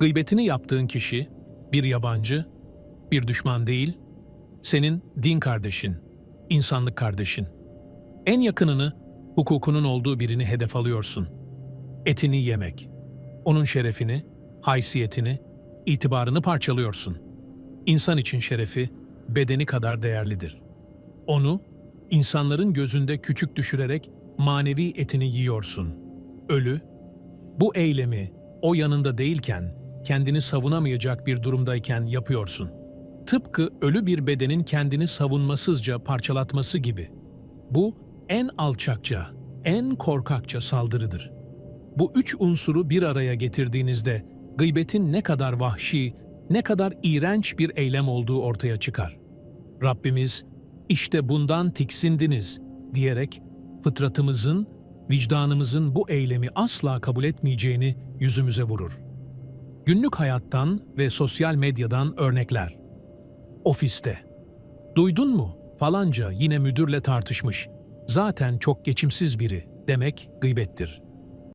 Gıybetini yaptığın kişi bir yabancı, bir düşman değil, senin din kardeşin, insanlık kardeşin. En yakınını, hukukunun olduğu birini hedef alıyorsun. Etini yemek. Onun şerefini, haysiyetini, itibarını parçalıyorsun. İnsan için şerefi bedeni kadar değerlidir. Onu insanların gözünde küçük düşürerek manevi etini yiyorsun. Ölü, bu eylemi o yanında değilken, kendini savunamayacak bir durumdayken yapıyorsun. Tıpkı ölü bir bedenin kendini savunmasızca parçalatması gibi. Bu en alçakça, en korkakça saldırıdır. Bu üç unsuru bir araya getirdiğinizde gıybetin ne kadar vahşi, ne kadar iğrenç bir eylem olduğu ortaya çıkar. Rabbimiz işte bundan tiksindiniz diyerek fıtratımızın, vicdanımızın bu eylemi asla kabul etmeyeceğini yüzümüze vurur. Günlük hayattan ve sosyal medyadan örnekler. Ofiste. Duydun mu? Falanca yine müdürle tartışmış. Zaten çok geçimsiz biri demek gıybettir.